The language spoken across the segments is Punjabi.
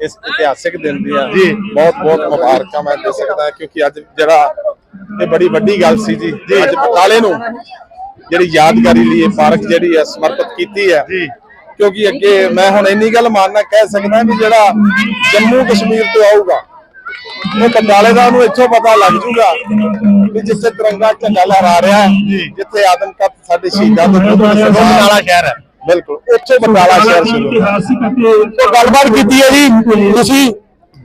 ਇਸ ਇਤਿਹਾਸਿਕ ਦਿਨ ਦੀਆਂ ਬਹੁਤ ਬਹੁਤ ਮੁਬਾਰਕਾਂ ਮੈਂ ਦੇ ਸਕਦਾ ਕਿਉਂਕਿ ਅੱਜ ਜਿਹੜਾ ਇਹ ਬੜੀ ਵੱਡੀ ਗੱਲ ਸੀ ਜੀ। ਅੱਜ ਬਟਾਲੇ ਨੂੰ ਜਿਹੜੀ ਯਾਦਗਾਰੀ ਲਈ ਇਹ ਪਾਰਕ ਜਿਹੜੀ ਹੈ ਸਮਰਪਿਤ ਕੀਤੀ ਹੈ ਕਿਉਂਕਿ ਅੱਗੇ ਮੈਂ ਹੁਣ ਇੰਨੀ ਗੱਲ ਮਾਨਣਾ ਕਹਿ ਸਕਦਾ ਵੀ ਜਿਹੜਾ ਜੰਮੂ ਕਸ਼ਮੀਰ ਤੋਂ ਆਊਗਾ ਉਹ ਬਟਾਲੇ ਦਾ ਉਹਨੂੰ ਇੱਥੋਂ ਪਤਾ ਲੱਗ ਜੂਗਾ ਵੀ ਜਿੱਥੇ ਤਿਰੰਗਾ ਝੰਡਾ ਲਹਿਰਾ ਰਿਹਾ ਹੈ ਜਿੱਥੇ ਆਦਮਕਤ ਸਾਡੇ ਸ਼ਹੀਦਾਂ ਦੇ ਪੁੱਤਰ ਬਟਾਲਾ ਸ਼ਹਿਰ ਹੈ। ਬਿਲਕੁਲ ਉੱਥੇ ਬਟਾਲਾ ਸ਼ਹਿਰ ਸ਼ੁਰੂ ਹੋਇਆ। ਤੋਂ ਗੱਲਬਾਤ ਕੀਤੀ ਹੈ ਜੀ ਤੁਸੀਂ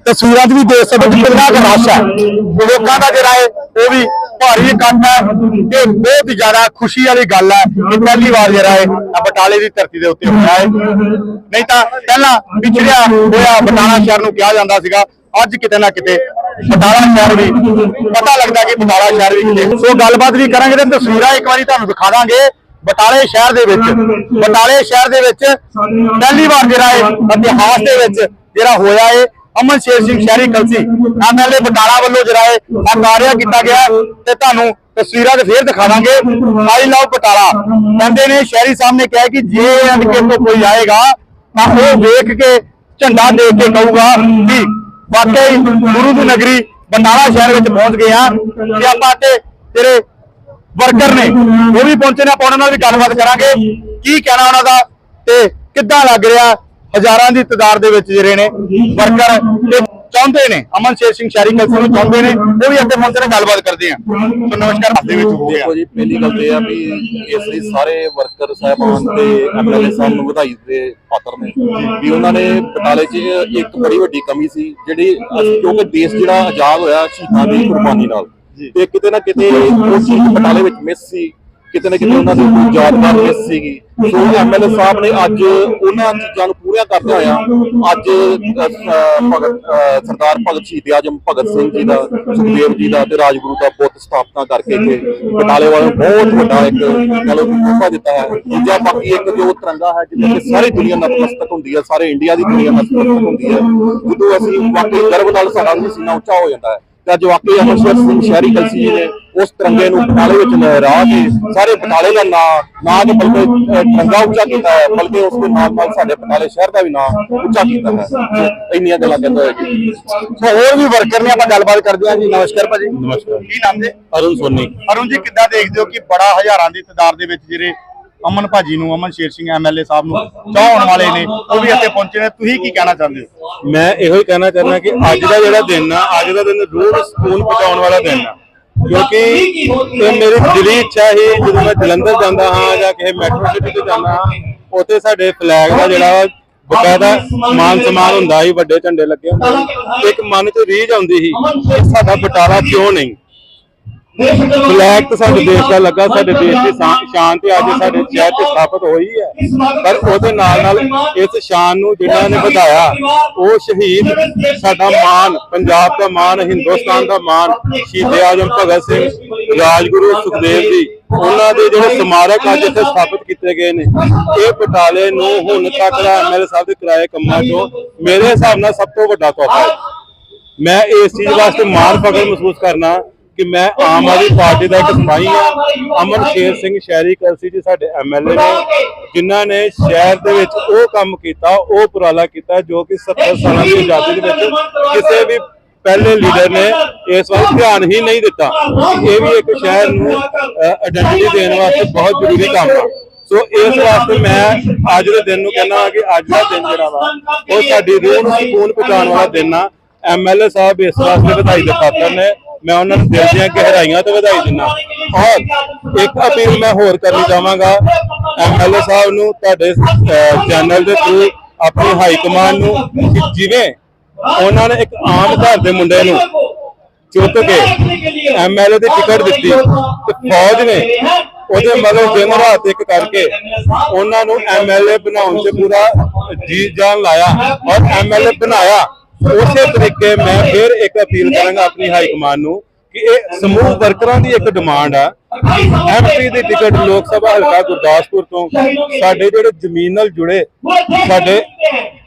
ਤਸਵੀਰਾਂ 'ਚ ਵੀ ਦੇਖ ਸਕਦੇ ਹੋ ਕਿੰਨਾ ਕੁ ਰਸ਼ ਹੈ। ਲੋਕਾਂ ਦਾ ਜਿਹੜਾ ਹੈ ਉਹ ਵੀ ਭਾਰੀ ਇਕੱਠ ਹੈ ਤੇ ਬਹੁਤ ਜ਼ਿਆਦਾ ਖੁਸ਼ੀ ਵਾਲੀ ਗੱਲ ਹੈ ਕਿ ਪਹਿਲੀ ਵਾਰ ਜਿਹੜਾ ਹੈ ਬਟਾਲੇ ਦੀ ਧਰਤੀ ਦੇ ਉੱਤੇ ਹੋਇਆ ਹੈ। ਨਹੀਂ ਤਾਂ ਪਹਿਲਾਂ ਵਿਛੜਿਆ ਹੋਇਆ ਬਟਾਲਾ ਸ਼ਹਿਰ ਨੂੰ ਕਿਹਾ ਜਾਂਦਾ ਸੀਗਾ, ਅੱਜ ਕਿਤੇ ਨਾ ਕਿਤੇ ਬਟਾਲਾ ਸ਼ਹਿਰ ਵੀ ਪਤਾ ਲੱਗਦਾ ਕਿ ਬਟਾਲਾ ਸ਼ਹਿਰ ਵੀ ਕਿਤੇ। ਸੋ ਗੱਲਬਾਤ ਵੀ ਕਰਾਂਗੇ ਤੇ ਤਸਵੀਰਾਂ ਇੱਕ ਵਾਰੀ ਤੁਹਾਨੂੰ ਦਿਖਾ ਦਾਂਗੇ ਬਟਾਲੇ ਸ਼ਹਿਰ ਦੇ ਵਿੱਚ। ਬਟਾਲੇ ਸ਼ਹਿਰ ਦੇ ਵਿੱਚ ਪਹਿਲੀ ਵਾਰ ਜਿਹੜਾ ਹੈ ਇਤਿਹਾਸ ਦੇ ਵਿੱਚ ਜਿਹੜਾ ਹੋਇਆ ਹੈ ਅਮਨ ਸ਼ੇਰ ਸਿੰਘ ਸ਼ਹਿਰੀ ਕਲਸੀ ਐਮਐਲਏ ਬਟਾਲਾ ਵੱਲੋਂ ਜਿਹੜਾ ਕਾਰਿਆ ਕੀਤਾ ਗਿਆ ਤੇ ਤੁਹਾਨੂੰ ਤਸਵੀਰਾਂ ਤੇ ਫੇਰ ਦਿਖਾ ਦਾਂਗੇ। I love Batala. ਕਹਿੰਦੇ ਨੇ, ਸ਼ਹਿਰੀ ਸਾਹਿਬ ਨੇ ਕਿਹਾ ਕਿ ਜੇ ਅਨਕੇ ਤੋਂ ਕੋਈ ਆਏਗਾ, ਤਾਂ ਉਹ ਵੇਖ ਕੇ ਝੰਡਾ ਦੇ ਕੇ ਕਹੂਗਾ ਕਿ ਵਾਕਈ ਗੁਰੂ ਦੀ ਨਗਰੀ ਬਟਾਲਾ ਸ਼ਹਿਰ ਵਿੱਚ ਪਹੁੰਚ ਗਏ ਆ ਤੇ ਆਪਾਂ ਤੇ ਤੇਰੇ ਵਰਕਰ ਨੇ, ਉਹ ਵੀ ਪਹੁੰਚੇ ਨੇ, ਆਪਾਂ ਉਹਨਾਂ ਨਾਲ ਵੀ ਗੱਲਬਾਤ ਕਰਾਂਗੇ। ਕੀ ਕਹਿਣਾ ਉਹਨਾਂ ਦਾ ਤੇ ਕਿੱਦਾਂ ਲੱਗ ਰਿਹਾ ਹਜ਼ਾਰਾਂ ਦੀ ਤਾਦਾਦ ਦੇ ਵਿੱਚ ਜਿਹੜੇ ਨੇ ਵਰਕਰ ਤੇ ਚਾਹੁੰਦੇ ਨੇ ਅਮਨ ਸ਼ੇਰ ਸਿੰਘ ਸ਼ਹਿਰੀ ਕਲਸੀ ਨੂੰ ਚਾਹੁੰਦੇ ਨੇ ਉਹ ਵੀ ਅੱਗੇ ਪਹੁੰਚੇ ਨੇ ਗੱਲਬਾਤ ਕਰਦੇ ਆ। ਸੋ ਨਮਸਕਾਰ ਦੇ ਵਿੱਚ ਹੁੰਦੇ ਆ। ਜੀ ਪਹਿਲੀ ਗੱਲ ਇਹ ਆ ਵੀ ਇਸ ਲਈ ਸਾਰੇ ਵਰਕਰ ਸਾਹਿਬਾਨ ਤੇ ਐਮਐਲਏ ਸਾਹਿਬ ਨੂੰ ਵਧਾਈ ਦੇ ਪਾਤਰ ਨੇ। ਵੀ ਉਹਨਾਂ ਨੇ ਬਟਾਲੇ 'ਚ ਇੱਕ ਬੜੀ ਵੱਡੀ ਕਮੀ ਸੀ ਜਿਹੜੀ ਕਿਉਂਕਿ ਦੇਸ਼ ਜਿਹੜਾ ਆਜ਼ਾਦ ਹੋਇਆ ਸ਼ਹੀਦਾਂ ਦੀ ਕੁਰਬਾਨੀ ਨਾਲ। ਤੇ ਕਿਤੇ ਨਾ ਕਿਤੇ ਚੀਜ਼ ਬਟਾਲੇ ਵਿੱਚ ਮਿਸ ਸੀ। ਕਿਤੇ ਨਾ ਕਿਤੇ ਉਹਨਾਂ ਦੀ ਯਾਦਗਾਰ ਮਿਸ ਸੀਗੀ ਸੋ ਐਮਐਲਏ ਸਾਹਿਬ ਨੇ ਅੱਜ ਉਹਨਾਂ ਚੀਜ਼ਾਂ ਨੂੰ ਪੂਰੀਆਂ ਕਰਦੇ ਹੋਇਆ ਅੱਜ ਭਗਤ ਸਰਦਾਰ ਭਗਤ ਸ਼ਹੀਦ ਆਜਮ ਭਗਤ ਸਿੰਘ ਜੀ ਦਾ ਸੁਖਦੇਵ ਜੀ ਦਾ ਤੇ ਰਾਜਗੁਰੂ ਦਾ ਬੁੱਤ ਸਥਾਪਨਾ ਕਰਕੇ ਇੱਥੇ ਬਟਾਲੇ ਵਾਲੇ ਨੂੰ ਬਹੁਤ ਵੱਡਾ ਇੱਕ ਚਲੋ ਤੋਹਫਾ ਦਿੱਤਾ ਹੈ। ਦੂਜਾ ਬਾਕੀ ਇੱਕ ਜੋ ਤਿਰੰਗਾ ਹੈ ਜਿਹਦੇ ਤੇ ਸਾਰੀ ਦੁਨੀਆ ਨਤਮਸਤਕ ਹੁੰਦੀ ਹੈ ਸਾਰੇ ਇੰਡੀਆ ਦੀ ਦੁਨੀਆ ਨਤਮਸਤਕ ਹੁੰਦੀ ਹੈ। ਜਦੋਂ ਅਸੀਂ ਵਾਕਈ ਗਰਵ ਨਾਲ ਸਾਡਾ ਵੀ ਸੀਨਾ ਉੱਚਾ ਹੋ ਜਾਂਦਾ ਹੈ ਤੇ ਅੱਜ ਵਾਕਈ ਅਮਰਸ਼ਰ ਸਿੰਘ ਸ਼ਹਿਰੀ ਕਲਸੀ ਜੀ ਨੇ ਉਸ ਤਿਰੰਗੇ ਨੂੰ ਬਟਾਲੇ ਵਿੱਚ ਲਹਿਰਾ ਕੇ ਸਾਰੇ ਬਟਾਲੇ ਦਾ ਨਾਂ ਨਾ ਕਿ ਬਲਕਿ ਤਿਰੰਗਾ ਉੱਚਾ ਕੀਤਾ ਹੈ ਬਲਕਿ ਉਸ ਦੇ ਨਾਲ ਨਾਲ ਸਾਡੇ ਬਟਾਲੇ ਸ਼ਹਿਰ ਦਾ ਵੀ ਨਾਂ ਉੱਚਾ ਕੀਤਾ ਹੈ ਇੰਨੀਆਂ ਗੱਲਾਂ ਕਹਿੰਦਾ ਹੈ ਜੀ। ਹੋਰ ਵੀ ਵਰਕਰ ਨੇ ਆਪਾਂ ਗੱਲਬਾਤ ਕਰਦੇ ਹਾਂ ਜੀ। ਨਮਸਕਾਰ ਭਾਜੀ। ਨਮਸਕਾਰ। ਕੀ ਨਾਮ ਦੇ ਅਰੁਣ ਸੋਨੀ। ਅਰੁਣ ਜੀ ਕਿੱਦਾਂ ਦੇਖਦੇ ਹੋ ਕਿ ਬੜਾ ਹਜ਼ਾਰਾਂ ਦੀ ਤਾਦਾਦ ਦੇ ਵਿੱਚ ਜਿਹੜੇ ਅਮਨ ਭਾਜੀ ਨੂੰ ਅਮਨ ਸ਼ੇਰ ਸਿੰਘ ਐਮਐਲਏ ਸਾਹਿਬ ਨੂੰ ਚਾਹਣ ਵਾਲੇ ਨੇ ਉਹ ਵੀ ਇੱਥੇ ਪਹੁੰਚੇ ਨੇ। ਤੁਸੀਂ ਕੀ ਕਹਿਣਾ ਚਾਹੁੰਦੇ ਹੋ? ਮੈਂ ਇਹੋ ਹੀ ਕਹਿਣਾ ਚਾਹੁੰਦਾ ਕਿ ਅੱਜ ਦਾ ਜਿਹੜਾ ਦਿਨ ਆ ਅੱਜ ਦਾ ਦਿਨ ਰੂਹ ਨੂੰ ਸਕੂਨ ਪਹੁੰਚਾਉਣ ਵਾਲਾ ਦਿਨ ਆ। ਕਿਉਂਕਿ ਇਹ ਮੇਰੀ ਦਿਲੀ ਇੱਛਾ ਹੀ ਜਦੋਂ ਮੈਂ ਜਲੰਧਰ ਜਾਂਦਾ ਹਾਂ ਜਾਂ ਕਿਸੇ ਮੈਟਰੋ ਸਿਟੀ ਤੇ ਜਾਂਦਾ ਹਾਂ, ਉੱਥੇ ਸਾਡੇ ਫਲੈਗ ਦਾ ਜਿਹੜਾ ਬਕਾਇਦਾ ਮਾਨ ਸਨਮਾਨ ਹੁੰਦਾ ਸੀ, ਵੱਡੇ ਝੰਡੇ ਲੱਗੇ ਹੁੰਦੇ ਸੀ। ਇੱਕ ਮਨ 'ਚ ਰੀਝ ਆਉਂਦੀ ਸੀ ਕਿ ਸਾਡਾ ਬਟਾਲਾ ਕਿਉਂ ਨਹੀਂ ਤਾਂ ਸਾਡੇ ਦੇਸ਼ ਦਾ ਲੱਗਾ ਸਾਡੇ ਦੇਸ਼ ਦੀ ਸ਼ਾਨ- ਤੇ ਅੱਜ ਸਾਡੇ ਸ਼ਹਿਰ ਤੇ ਸਥਾਪਿਤ ਹੋਈ ਹੈ। ਪਰ ਉਹਦੇ ਨਾਲ ਨਾਲ ਇਸ ਸ਼ਾਨ ਨੂੰ ਜਿਨ੍ਹਾਂ ਨੇ ਵਧਾਇਆ ਉਹ ਸ਼ਹੀਦ ਸਾਡਾ ਮਾਨ ਪੰਜਾਬ ਦਾ ਮਾਨ ਹਿੰਦੁਸਤਾਨ ਦਾ ਮਾਨ ਸ਼ਹੀਦ ਆਜਮ ਭਗਤ ਸਿੰਘ ਰਾਜਗੁਰੂ ਸੁਖਦੇਵ ਜੀ ਉਹਨਾਂ ਦੇ ਜਿਹੜੇ ਸਮਾਰਕ ਅੱਜ ਇੱਥੇ ਸਥਾਪਿਤ ਕੀਤੇ ਗਏ ਨੇ। ਇਹ ਬਟਾਲੇ ਨੂੰ ਹੁਣ ਤੱਕ ਦਾ ਐਮਐਲਏ ਸਾਹਿਬ ਦੇ ਕਰਾਏ ਕੰਮਾਂ ਚੋਂ ਮੇਰੇ ਹਿਸਾਬ ਨਾਲ ਸਭ ਤੋਂ ਵੱਡਾ ਤੋਹਫਾ ਹੈ। ਮੈਂ ਇਸ ਚੀਜ਼ ਵਾਸਤੇ ਮਾਣ ਫਖਰ ਮਹਿਸੂਸ ਕਰਨਾ ਕਿ ਮੈਂ ਆਮ ਆਦਮੀ ਪਾਰਟੀ ਦਾ ਇੱਕ ਸਿਪਾਹੀ ਹਾਂ। ਅਮਨ ਸ਼ੇਰ ਸਿੰਘ ਸ਼ਹਿਰੀ ਕਲਸੀ ਜੀ ਸਾਡੇ ਐਮਐਲਏ ਨੇ। ਜਿਨ੍ਹਾਂ ਨੇ ਸ਼ਹਿਰ ਦੇ ਵਿੱਚ ਉਹ ਕੰਮ ਕੀਤਾ, ਉਹ ਉਪਰਾਲਾ ਕੀਤਾ ਜੋ ਕਿ 70 ਸਾਲਾਂ ਦੀ ਆਜ਼ਾਦੀ ਦੇ ਵਿੱਚ ਕਿਸੇ ਵੀ ਪਹਿਲੇ ਲੀਡਰ ਨੇ ਇਸ ਵੱਲ ਧਿਆਨ ਹੀ ਨਹੀਂ ਦਿੱਤਾ। ਇਹ ਵੀ ਇੱਕ ਸ਼ਹਿਰ ਨੂੰ ਆਇਡੈਂਟੀਟੀ ਦੇਣ ਵਾਸਤੇ ਬਹੁਤ ਜ਼ਰੂਰੀ ਕੰਮ ਆ। ਸੋ ਇਸ ਵਾਸਤੇ ਮੈਂ ਅੱਜ ਦੇ ਦਿਨ ਨੂੰ ਕਹਿੰਦਾ ਕਿ ਅੱਜ ਦਾ ਦਿਨ ਜਿਹੜਾ ਵਾ, ਉਹ ਸਾਡੀ ਰੂਹ ਨੂੰ ਸਕੂਨ ਪਹੁੰਚਾਉਣ ਵਾਲਾ ਦਿਨ ਆ। ਐਮਐਲਏ ਸਾਹਿਬ ਇਸ ਵਾਸਤੇ ਵਧਾਈ ਦੇ ਪਾਤਰ ਨੇ। ਮੈਂ ਉਹਨਾਂ ਨੂੰ ਦਿਲ ਦੀਆਂ ਗਹਿਰਾਈਆਂ ਤੋਂ ਵਧਾਈ ਦਿੰਦਾ। ਔਰ ਇੱਕ ਅਪੀਲ ਮੈਂ ਹੋਰ ਕਰਨੀ ਚਾਹਾਂਗਾ। ਐਮਐਲਏ ਸਾਹਿਬ ਨੂੰ, ਤੁਹਾਡੇ ਚੈਨਲ ਦੇ ਥਰੂ ਆਪਣੀ ਹਾਈ ਕਮਾਂਡ ਨੂੰ ਜਿਵੇਂ ਉਹਨਾਂ ਨੇ ਇੱਕ ਆਮ ਘਰ ਦੇ ਮੁੰਡੇ ਨੂੰ ਚੁੱਕ ਕੇ ਐਮਐਲਏ ਦੀ ਟਿਕਟ ਦਿੱਤੀ ਤੇ ਫੌਜ ਨੇ ਉਹਦੇ ਮਗਰ ਦਿਨ ਰਾਤ ਇੱਕ ਕਰਕੇ ਉਹਨਾਂ ਨੂੰ ਐਮਐਲਏ ਬਣਾਉਣ 'ਚ ਪੂਰਾ ਜੀ ਜਾਨ ਲਾਇਆ ਔਰ ਐਮਐਲਏ ਬਣਾਇਆ। ਉਸੇ ਤਰੀਕੇ ਮੈਂ ਫਿਰ ਇੱਕ ਅਪੀਲ ਕਰਾਂਗਾ ਆਪਣੀ ਹਾਈ ਕਮਾਂਡ ਨੂੰ ਕਿ ਇਹ ਸਮੂਹ ਵਰਕਰਾਂ ਦੀ ਇੱਕ ਡਿਮਾਂਡ ਆ। ਐਮਪੀ ਦੀ ਟਿਕਟ ਲੋਕ ਸਭਾ ਹਲਕਾ ਗੁਰਦਾਸਪੁਰ ਤੋਂ ਸਾਡੇ ਜਿਹੜੇ ਜ਼ਮੀਨ ਨਾਲ ਜੁੜੇ ਸਾਡੇ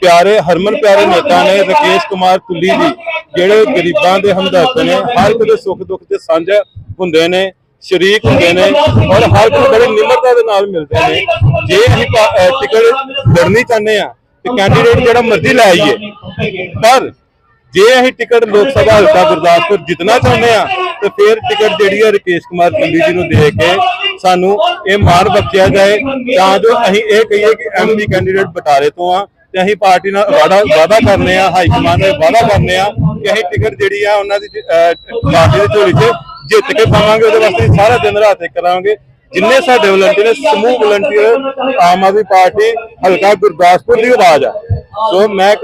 ਪਿਆਰੇ ਹਰਮਨ ਪਿਆਰੇ ਨੇਤਾ ਨੇ ਰਕੇਸ਼ ਕੁਮਾਰ ਤੁੱਲੀ ਜੀ, ਜਿਹੜੇ ਗਰੀਬਾਂ ਦੇ ਹਮਦਰਦ ਨੇ, ਹਰ ਇੱਕ ਦੇ ਸੁੱਖ ਦੁੱਖ ਤੇ ਸਾਂਝਾ ਹੁੰਦੇ ਨੇ, ਸ਼ਰੀਕ ਹੁੰਦੇ ਨੇ ਔਰ ਹਰ ਕੋਈ ਬੜੀ ਨਿਮਰਤਾ ਦੇ ਨਾਲ ਮਿਲਦੇ ਨੇ। ਜੇ ਅਸੀਂ ਟਿਕਟ ਲੜਨੀ ਚਾਹੁੰਦੇ ਆ ਤੇ ਕੈਂਡੀਡੇਟ ਜਿਹੜਾ ਮਰਜ਼ੀ ਲੈ ਆਈਏ। ਪਰ ਜੇ ਅਸੀਂ ਟਿਕਟ ਲੋਕ ਸਭਾ ਹਲਕਾ ਗੁਰਦਾਸਪੁਰ ਜਿੱਤਣਾ ਚਾਹੁੰਦੇ ਆ ਤੇ ਫਿਰ ਟਿਕਟ ਜਿਹੜੀ ਹੈ ਰਕੇਸ਼ ਕੁਮਾਰ ਚੰਦੀ ਜੀ ਨੂੰ ਦੇ ਕੇ ਸਾਨੂੰ ਇਹ ਮਾਣ ਬਖਸ਼ਿਆ ਜਾਏ। ਤਾਂ ਜੋ ਅਸੀਂ ਇਹ ਕਹੀਏ ਕਿ ਐਮਪੀ ਕੈਂਡੀਡੇਟ ਬਟਾਰੇ ਤੋਂ ਆ ਤੇ ਅਸੀਂ ਪਾਰਟੀ ਨਾਲ ਵਾਦਾ ਵਾਦਾ ਕਰਨੇ ਆ ਹਾਈ ਕਮਾਂਡ ਨਾਲ ਵਾਦਾ ਕਰਨੇ ਆ ਕਿ ਅਸੀਂ ਟਿਕਟ ਜਿਹੜੀ ਆ ਉਹਨਾਂ ਦੀ ਅਹ, ਪਾਰਟੀ ਦੀ ਝੋਲੀ 'ਚ ਜਿੱਤ ਕੇ ਪਾਵਾਂਗੇ ਉਹਦੇ ਵਾਸਤੇ ਸਾਰਾ ਦਿਨ ਰਾਤ ਇੱਕ ਕਰਾਂਗੇ। ਜਿੰਨੇ ਸਾਡੇ ਵਲੰਟੀਅਰ ਸਮੂਹ ਵਲੰਟੀਅਰ ਆਮ ਆਦਮੀ ਪਾਰਟੀ, ਹਲਕਾ ਗੁਰਦਾਸਪੁਰ ਦੀ ਆਵਾਜ਼ ਆ। ਸੋ ਮੈਂ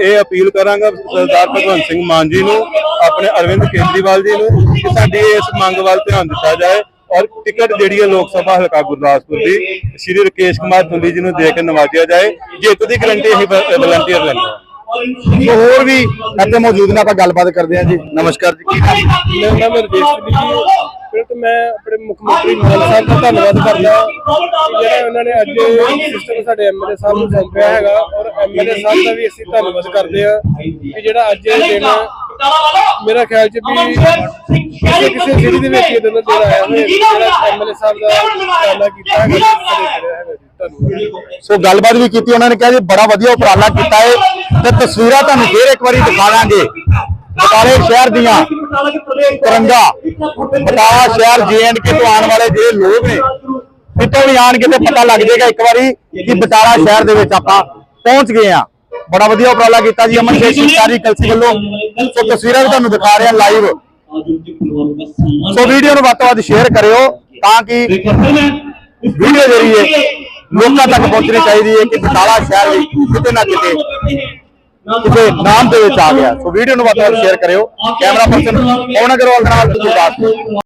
ਇਹ ਅਪੀਲ ਕਰਾਂਗਾ ਸਰਦਾਰ ਭਗਵੰਤ ਸਿੰਘ ਮਾਨ ਜੀ ਨੂੰ, ਆਪਣੇ ਅਰਵਿੰਦ ਕੇਜਰੀਵਾਲ ਜੀ ਨੂੰ, ਕਿ ਸਾਡੀ ਇਸ ਮੰਗ ਵੱਲ ਧਿਆਨ ਦਿੱਤਾ ਜਾਏ ਔਰ ਟਿਕਟ ਜਿਹੜੀ ਹੈ ਲੋਕ ਸਭਾ ਹਲਕਾ ਗੁਰਦਾਸਪੁਰ ਦੀ, ਸ਼੍ਰੀ ਰਕੇਸ਼ ਕੁਮਾਰ ਧੁੰਦੀ ਜੀ ਨੂੰ ਦੇ ਕੇ ਨਵਾਜਿਆ ਜਾਏ, ਜਿੱਤ ਦੀ ਗਰੰਟੀ ਅਸੀਂ ਵਲੰਟੀਅਰ ਲੈਂਦੇ ਹੋਰ ਵੀ ਇੱਥੇ ਮੌਜੂਦ ਨੇ, ਆਪਾਂ ਗੱਲਬਾਤ ਕਰਦੇ ਹਾਂ ਜੀ। ਨਮਸਕਾਰ ਜੀ। ਮੇਰਾ ਨਾਮ ਰਜੇਸ਼ ਜੀ। ਫਿਰ ਤੋਂ ਮੈਂ ਆਪਣੇ ਮੁੱਖ ਮੰਤਰੀ ਮਾਨ ਸਾਹਿਬ ਦਾ ਧੰਨਵਾਦ ਕਰਦਾ ਜਿਹੜਾ ਉਹਨਾਂ ਨੇ ਅੱਜ ਸਿਸਟਮ ਸਾਡੇ ਐਮਐਲਏ ਸਾਹਿਬ ਨੂੰ ਸੌਂਪਿਆ ਹੈਗਾ, ਔਰ ਐਮਐਲਏ ਸਾਹਿਬ ਦਾ ਵੀ ਅਸੀਂ ਧੰਨਵਾਦ ਕਰਦੇ ਆ ਕਿ ਜਿਹੜਾ ਅੱਜ ਇਹ ਦਿਨ ਮੇਰਾ ਖਿਆਲ ਚ ਵੀ ਕਿਸੇ ਕਿਸੇ ਦੇ ਵਿੱਚ ਇਹ ਦਿਨ ਦਿਨ ਆਇਆ ਹੋਇਆ ਐਮਐਲਏ ਸਾਹਿਬ ਦਾ ਉਪਰਾਲਾ ਕੀਤਾ ਹੈਗਾ ਸੋ ਗੱਲਬਾਤ ਵੀ ਕੀਤੀ ਉਹਨਾਂ ਨੇ ਕਿਹਾ ਜੀ ਬੜਾ ਵਧੀਆ ਉਪਰਾਲਾ ਕੀਤਾ ਹੈ ਤੇ ਤਸਵੀਰਾਂ ਤੁਹਾਨੂੰ ਫੇਰ ਇੱਕ ਵਾਰੀ ਦਿਖਾਵਾਂਗੇ ਬਟਾਲੇ ਸ਼ਹਿਰ ਦੀਆਂ ਤਿਰੰਗਾ ਬਟਾਲਾ ਸ਼ਹਿਰ ਜੀਐਨਕੇ ਤੋਂ ਆਉਣ ਵਾਲੇ ਜਿਹੜੇ ਲੋਕ ਨੇ ਕਿਤੋਂ ਵੀ ਆਣਗੇ ਤੇ ਪਤਾ ਲੱਗ ਜਾਏਗਾ ਇੱਕ ਵਾਰੀ ਕਿ ਬਟਾਲਾ ਸ਼ਹਿਰ ਦੇ ਵਿੱਚ ਆਪਾਂ ਪਹੁੰਚ ਗਏ ਆ ਬੜਾ ਵਧੀਆ ਉਪਰਾਲਾ ਕੀਤਾ ਜੀ ਅਮਨ ਸ਼ੇਖ ਸਰਕਾਰੀ ਕਲਸੀ ਵੱਲੋਂ। ਸੋ ਤਸਵੀਰਾਂ ਵੀ ਤੁਹਾਨੂੰ ਦਿਖਾ ਰਹੇ ਆ ਲਾਈਵ ਸੋ ਵੀਡੀਓ ਨੂੰ ਵੱਧ ਤੋਂ ਵੱਧ ਸ਼ੇਅਰ ਕਰਿਓ ਤਾਂ ਕਿ ਵੀਡੀਓ ਜਿਹੜੀ ਹੈ ਲੋਕਾਂ ਤੱਕ ਪਹੁੰਚਣੀ ਚਾਹੀਦੀ ਹੈ ਕਿ ਬਟਾਲਾ ਸ਼ਹਿਰ ਵਿੱਚ ਕਿਤੇ ਨਾ ਕਿਤੇ ਕਿਸੇ ਨਾਮ ਦੇ ਵਿੱਚ ਆ ਗਿਆ। ਸੋ ਵੀਡੀਓ ਨੂੰ ਵੱਧ ਤੋਂ ਵੱਧ ਸ਼ੇਅਰ ਕਰਿਓ। ਕੈਮਰਾ ਪਰਸਨ ਪਵਨ ਅਗਰਵਾਲ ਨਾਲ ਗੁਰਦਾਸਪੁਰ